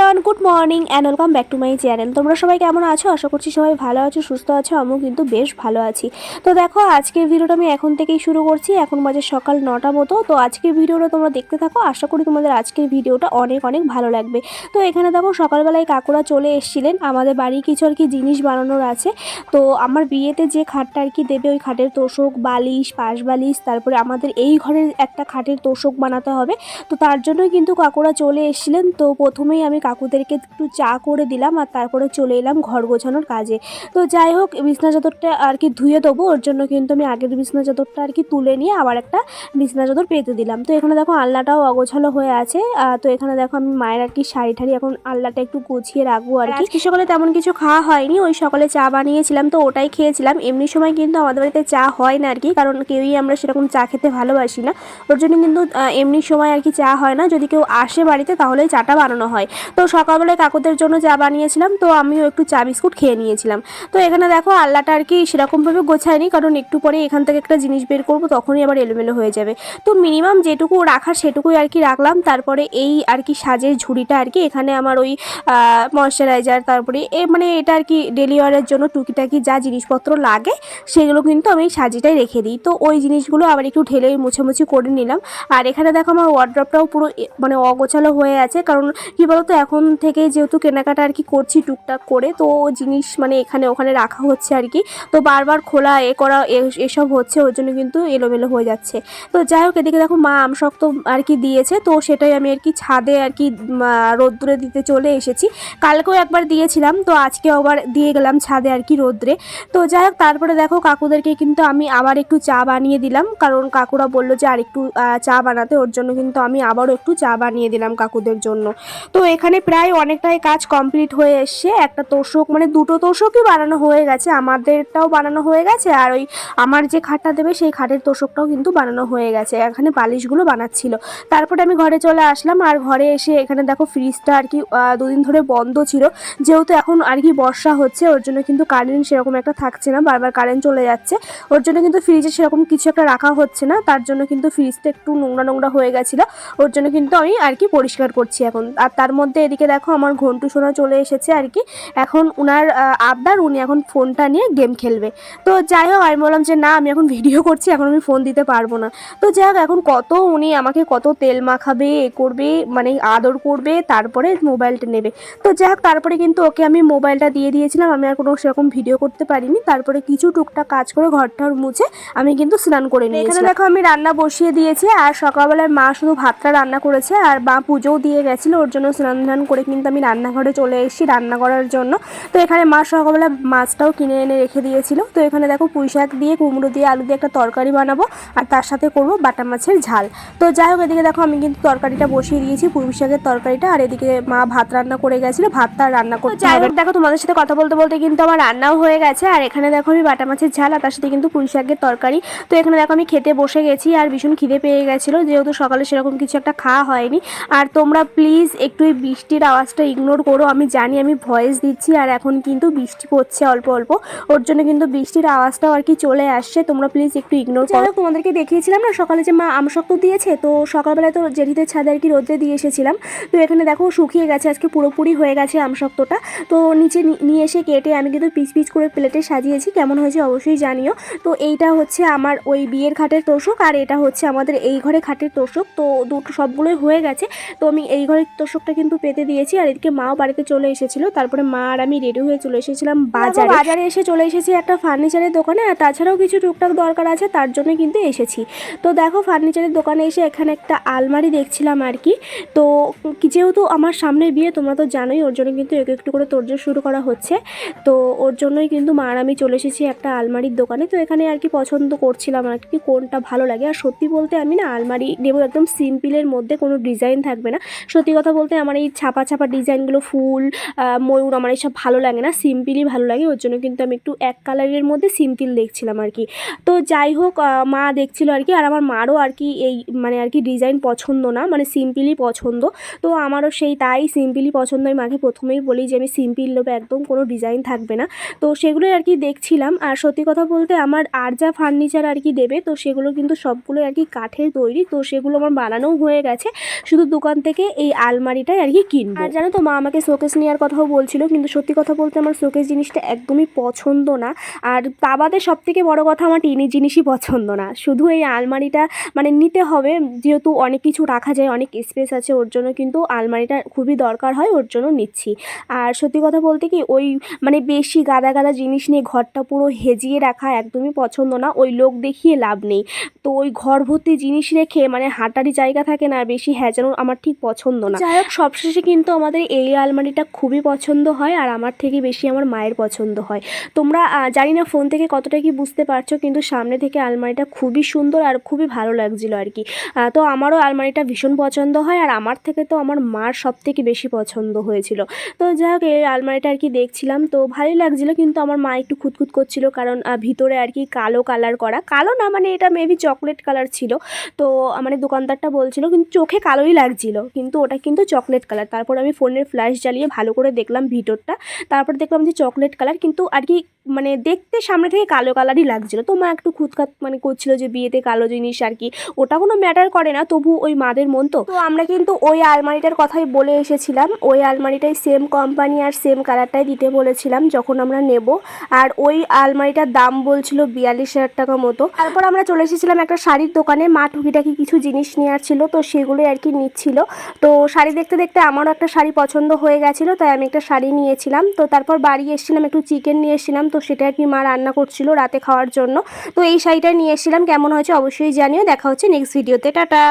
Morning and welcome back to my channel তোমরা সবাই কেমন আছো? আশা করছি সবাই ভালো আছো, সুস্থ আছো, আমিও কিন্তু বেশ ভালো আছি। তো দেখো, আজকের ভিডিওটা আমি এখন থেকেই শুরু করছি। এখন বাজে সকাল নটা মতো। তো আজকের ভিডিওটা তোমরা দেখতে থাকো। আশা করি তোমাদের আজকের ভিডিওটা অনেক অনেক ভালো লাগবে। তো এখানে দেখো, সকালবেলায় কাকুরা চলে এসেছিলেন। আমাদের বাড়ি কিছু আর কি জিনিস বানানোর আছে। তো আমার বিয়েতে যে খাটটা আর কি দেবে, ওই খাটের তোষক, বালিশ, পাশ বালিশ, তারপরে আমাদের এই ঘরের একটা খাটের তোষক বানাতে হবে। তো তার জন্যই কিন্তু কাকুরা চলে এসেছিলেন। তো প্রথমেই আমি কাকুদেরকে একটু চা করে দিলাম আর তারপরে চলে এলাম ঘর গোছানোর কাজে। তো যাই হোক, বিছনা চাদরটা আর কি ধুয়ে দেবো, ওর জন্য কিন্তু আমি আগের বিছনা চাদরটা আর কি তুলে নিয়ে আবার একটা বিছনা চাদর পেতে দিলাম। তো এখানে দেখো আলনাটাও অগোছালো হয়ে আছে তো এখানে দেখো আমি মায়ের আর কি শাড়ি ঠাড়ি এখন আলনাটা একটু গুছিয়ে রাখব আর কি। সকালে তেমন কিছু খাওয়া হয়নি, ওই সকালে চা বানিয়েছিলাম তো ওটাই খেয়েছিলাম। এমনি সময় কিন্তু আমাদের বাড়িতে চা হয় না আর কি কারণ কেউই আমরা সেরকম চা খেতে ভালোবাসি না। ওর জন্য কিন্তু এমনি সময় আর কি চা হয় না। যদি কেউ আসে বাড়িতে তাহলেই চাটা বানানো হয়। সকালবেলায় কাকুদের জন্য চা বানিয়েছিলাম, তো আমিও একটু চা বিস্কুট খেয়ে নিয়েছিলাম। তো এখানে দেখো আল্লাটা আর কি সেরকমভাবে গোছায়নি, কারণ একটু পরে এখান থেকে একটা জিনিস বের করব, তখনই আবার এলোমেলো হয়ে যাবে। তো মিনিমাম যেটুকু রাখার সেটুকুই আর কি রাখলাম, তারপরে এই আর কি সাজের ঝুড়িটা আর কি এখানে আমার ওই ময়শ্চারাইজার তারপরে এ মানে এটা আর কি ডেলি ওয়ারের জন্য টুকিটাকি যা জিনিসপত্র লাগে, সেগুলো কিন্তু আমি সাজিটাই রেখে দিই। তো ওই জিনিসগুলো আবার একটু ঢেলে মুছামুছি করে নিলাম। আর এখানে দেখো আমার ওয়ার্ড্রপটাও পুরো মানে অগোছালো হয়ে আছে, কারণ কী বলতো এখন থেকে যেহেতু কেনাকাটা আর কি করছি টুকটাক করে, তো জিনিস মানে এখানে ওখানে রাখা হচ্ছে আর কি। তো বারবার খোলা এ করা এসব হচ্ছে, ওর জন্য কিন্তু এলোমেলো হয়ে যাচ্ছে। তো যাই হোক, এদিকে দেখো মা আমশক্ত আর কি দিয়েছে, তো সেটাই আমি আর কি ছাদে আর কি রোদ্দুরে দিতে চলে এসেছি। কালকেও একবার দিয়েছিলাম, তো আজকে আবার দিয়ে গেলাম ছাদে আর কি রোদ্রে তো যাই হোক, তারপরে দেখো কাকুদেরকে কিন্তু আমি আবার একটু চা বানিয়ে দিলাম, কারণ কাকুরা বলল যে আর একটু চা বানাতে, ওর জন্য কিন্তু আমি আবারও একটু চা বানিয়ে দিলাম কাকুদের জন্য। তো এখানে প্রায় অনেকটাই কাজ কমপ্লিট হয়ে এসছে। একটা তোষক মানে দুটো তোষকই বানানো হয়ে গেছে। আমাদেরটাও বানানো হয়ে গেছে আর ওই আমার যে খাটটা দেবে সেই খাটের তোষকটাও কিন্তু বানানো হয়ে গেছে। এখানে বালিশগুলো বানাচ্ছিল। তারপরে আমি ঘরে চলে আসলাম আর ঘরে এসে এখানে দেখো ফ্রিজটা আর কি দুদিন ধরে বন্ধ ছিল। যেহেতু এখন আর কি বর্ষা হচ্ছে, ওর জন্য কিন্তু কারেন্ট সেরকম একটা থাকছে না। বারবার কারেন্ট চলে যাচ্ছে। ওর জন্য কিন্তু ফ্রিজে সেরকম কিছু একটা রাখা হচ্ছে না। তার জন্য কিন্তু ফ্রিজটা একটু নোংরা নোংরা হয়ে গেছিল। ওর জন্য কিন্তু আমি আর কি পরিষ্কার করছি এখন। আর তার মধ্যে এদিকে দেখো আমার ঘন্টু সোনা চলে এসেছে আর কি। এখন উনার আবদার উনি এখন ফোনটা নিয়ে গেম খেলবে। তো যাই হোক আমি বললাম যে না আমি এখন ভিডিও করছি এখন আমি ফোন দিতে পারব না। তো যাই হোক এখন কত উনি আমাকে কত তেল মাখাবে এ করবে মানে আদর করবে তারপরে মোবাইলটা নেবে। তো যাই হোক তারপরে কিন্তু ওকে আমি মোবাইলটা দিয়ে দিয়েছিলাম আমি আর কোনো সেরকম ভিডিও করতে পারিনি। তারপরে কিছু টুকটাক কাজ করে ঘরটার মুছে আমি কিন্তু স্নান করে নিই এখানে দেখো আমি রান্না বসিয়ে দিয়েছি আর সকালবেলায় মা শুধু ভাতটা রান্না করেছে আর মা পুজোও দিয়ে গেছিল ওর জন্য স্নান ধান করে কিন্তু আমি রান্নাঘরে চলে এসেছি রান্না করার জন্য। তো এখানে মা সকালবেলা মাছটাও কিনে এনে রেখে দিয়েছিল। তো এখানে দেখো পুঁই শাক দিয়ে কুমড়ো দিয়ে আলু দিয়ে একটা তরকারি বানাবো আর তার সাথে করব বাটা মাছের ঝাল। তো যাই হোক এদিকে দেখো আমি কিন্তু তরকারিটা বসিয়ে দিয়েছি পুঁই শাকের তরকারিটা। আর এদিকে মা ভাত রান্না করে গেছিল ভাতটা আর রান্না করতে যাই হোক দেখো তোমাদের সাথে কথা বলতে বলতে কিন্তু আমার রান্নাও হয়ে গেছে। আর এখানে দেখো আমি বাটা মাছের ঝাল আর তার সাথে কিন্তু পুঁই শাকের তরকারি। তো এখানে দেখো আমি খেতে বসে গেছি আর ভীষণ খিদে পেয়ে গেছিল। যেহেতু সকালে সেরকম কিছু একটা খাওয়া হয়নি। আর তোমরা প্লিজ একটু এই বৃষ্টির আওয়াজটা ইগনোর করো, আমি জানি, আমি ভয়েস দিচ্ছি আর এখন কিন্তু বৃষ্টি পড়ছে অল্প অল্প। ওর জন্য কিন্তু বৃষ্টির আওয়াজটাও আর কি চলে আসছে। তোমরা প্লিজ একটু ইগনোর করো। তোমাদেরকে দেখিয়েছিলাম না, সকালে যে মা আমশক্ত দিয়েছে, তো সকালবেলায় তো জেঠিদের ছাদে আর কি রোদে দিয়ে এসেছিলাম। তো এখানে দেখো, শুকিয়ে গেছে, আজকে পুরোপুরি হয়ে গেছে আমশক্তটা তো নিচে নিয়ে এসে কেটে আমি কিন্তু পিচ পিচ করে প্লেটে সাজিয়েছি, কেমন হয়েছে অবশ্যই জানিও। তো এইটা হচ্ছে আমার ওই বিয়ের খাটের তোষক, আর এটা হচ্ছে আমাদের এই ঘরে খাটের তোষক। তো দুটো সবগুলোই হয়ে গেছে। তো আমি এই ঘরের তোষকটা কিন্তু পেতে দিয়েছি আর এদিকে মাও বাড়িতে চলে এসেছিল। তারপরে মা আর আমি রেডি হয়ে চলে এসেছিলাম বাজারে। বাজারে এসে চলে এসেছি একটা ফার্নিচারের দোকানে আর তাছাড়াও কিছু টুকটাক দরকার আছে তার জন্য কিন্তু এসেছি। তো দেখো ফার্নিচারের দোকানে এসে এখানে একটা আলমারি দেখছিলাম আর কি। তো যেহেতু আমার সামনে বিয়ে তোমরা তো জানোই ওর জন্য কিন্তু একটু একটু করে তোড়জোড় শুরু করা হচ্ছে। তো ওর জন্যই কিন্তু মা আর আমি চলে এসেছি একটা আলমারির দোকানে। তো এখানে আর কি পছন্দ করছিলাম আর কি কোনটা ভালো লাগে। আর সত্যি বলতে আমি না আলমারি নেব একদম সিম্পলের মধ্যে কোনো ডিজাইন থাকবে না। সত্যি কথা বলতে আমার এই ছাপা ছাপা ডিজাইনগুলো ফুল ময়ূর আমার এইসব ভালো লাগে না, সিম্পলই ভালো লাগে, ওর জন্য কিন্তু আমি একটু এক কালারের মধ্যে সিম্পল দেখছিলাম আর কি। তো যাই হোক মা দেখছিল আর কি, আর আমার মারও আর কি এই মানে আর কি ডিজাইন পছন্দ না মানে সিম্পলই পছন্দ। তো আমারও সেই তাই সিম্পলই পছন্দ, আমি মাকে প্রথমেই বলি যে আমি সিম্পল নেব একদম কোনো ডিজাইন থাকবে না। তো সেগুলোই আর কি দেখছিলাম, আর সত্যি কথা বলতে আমার আর যা ফার্নিচার আর কি দেবে, তো সেগুলো কিন্তু সবগুলো আর কি কাঠের তৈরি, তো সেগুলো আমার বানানোও হয়ে গেছে। শুধু দোকান থেকে এই আলমারিটাই আর কি কিনবো? আর জানো তো মা আমাকে শোকেস নেওয়ার কথাও বলছিল কিন্তু সত্যি কথা বলতে আমার শোকেস জিনিসটা একদমই পছন্দ না। আর তা বাদে সব থেকে বড়ো কথা আমার টিনের জিনিসই পছন্দ না। শুধু এই আলমারিটা মানে নিতে হবে যেহেতু অনেক কিছু রাখা যায় অনেক স্পেস আছে ওর জন্য কিন্তু আলমারিটা খুবই দরকার হয় ওর জন্য নিচ্ছি। আর সত্যি কথা বলতে কি ওই মানে বেশি গাদা গাদা জিনিস নিয়ে ঘরটা পুরো হেজিয়ে রাখা একদমই পছন্দ না ওই লোক দেখিয়ে লাভ নেই। তো ওই ঘর ভর্তি জিনিস রেখে মানে হাঁটারই জায়গা থাকে না বেশি হ্যাজানো আমার ঠিক পছন্দ না। যাই হোক সবশেষে কিন্তু আমাদের এই আলমারিটা খুবই পছন্দ হয় আর আমার থেকে বেশি আমার মায়ের পছন্দ হয়। তোমরা জানি না ফোন থেকে কতটা কি বুঝতে পারছ, কিন্তু সামনে থেকে আলমারিটা খুবই সুন্দর আর খুবই ভালো লাগছিল আর কি। তো আমারও আলমারিটা ভীষণ পছন্দ হয় আর আমার থেকে তো আমার মার সব থেকে বেশি পছন্দ হয়েছিল। তো যাই হোক এই আলমারিটা আর কি দেখছিলাম। তো ভালোই লাগছিল, কিন্তু আমার মা একটু খুঁতখুত করছিল কারণ ভিতরে আর কি কালো কালার করা। কালো না মানে এটা মেবি চকলেট কালার ছিল। তো মানে দোকানদারটা বলছিল, কিন্তু চোখে কালোই লাগছিল। কিন্তু ওটা কিন্তু চকলেট কালার তারপর আমি ফোনের ফ্ল্যাশ জ্বালিয়ে ভালো করে দেখলাম ভিতরটা। তারপর দেখলাম যে চকলেট কালার কিন্তু আর কি মানে দেখতে সামনে থেকে কালো কালারই লাগছিল। তো মা একটু খুঁতখাত মানে করছিল যে বিয়েতে কালো জিনিস আর কি। ওটা কোনো ম্যাটার করে না, তবু ওই মাদের মন তো। তো আমরা কিন্তু ওই আলমারিটার কথাই বলে এসেছিলাম। ওই আলমারিটাই সেম কোম্পানি আর সেম কালারটাই দিতে বলেছিলাম যখন আমরা নেব। আর ওই আলমারিটার দাম বলছিল বিয়াল্লিশ হাজার টাকা মতো। তারপর আমরা চলে এসেছিলাম একটা শাড়ির দোকানে। মা টুকিটাকি কিছু জিনিস নেওয়ার ছিল, তো সেগুলোই আর কি নিচ্ছিল। তো শাড়ি দেখতে দেখতে আমারও একটা শাড়ি পছন্দ হয়ে গেছিল, তাই আমি একটা শাড়ি নিয়েছিলাম। তো তারপর বাড়ি এসেছিলাম, একটু চিকেন নিয়ে এসেছিলাম, তো সেটা আর কি মা রান্না করছিল রাতে খাওয়ার জন্য। তো এই শাড়িটা নিয়ে এসেছিলাম, কেমন হয়েছে অবশ্যই জানিও। দেখা হচ্ছে নেক্সট ভিডিওতে টাটা!